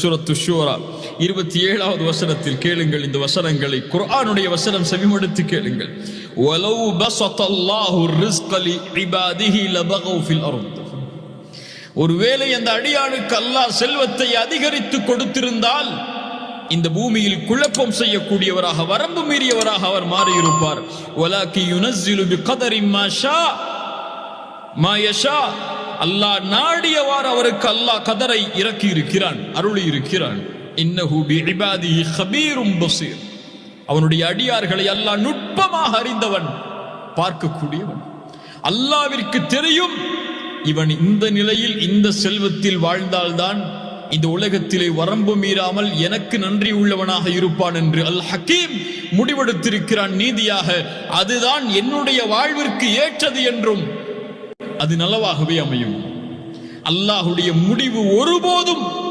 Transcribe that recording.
சுரத்து ஷூரா இருபத்தி ஏழாவது வசனத்தில் கேளுங்கள் இந்த வசனங்களை. குர்ஆனுடைய வசனம் செவிமடுத்து கேளுங்கள். வலவு பசத்தல்லாஹு ரிஸ்கலி இபாதிஹி லபகவு ஃபில் அர்த். ஒருவேளை அந்த அடியானுக்கு அல்லாஹ் செல்வத்தை அதிகரித்து கொடுத்திருந்தால் இந்த பூமியில் குழப்பம் செய்யக்கூடியவராக வரம்பு மீறியவராக அவர் மாறியிருப்பார். வலாக்கி யுனஸ்ஸிலு பிகதரி மா ஷா மா அல்லாஹ் நாடியவாறு அவருக்கு அல்லாஹ் கதரை இறக்கி இருக்கிறான் அருளி இருக்கிறான் இன்னஹு பிஇபாதிஹி கபீரும் பசீர். அவனுடைய அடியார்களை அல்லாஹ் நுட்பமாக அறிந்தவன் பார்க்கக்கூடியவன். அல்லாவிற்கு தெரியும் இவன் இந்த நிலையில் இந்த செல்வத்தில் வாழ்ந்தால்தான் இந்த உலகத்திலே வரம்பு மீறாமல் எனக்கு நன்றி உள்ளவனாக இருப்பான் என்று அல் ஹக்கீம் முடிவெடுத்திருக்கிறான் நீதியாக. அதுதான் என்னுடைய வாழ்விற்கு ஏற்றது என்றும் அது நல்லவாகவே அமையும். அல்லாஹுடைய முடிவு ஒருபோதும்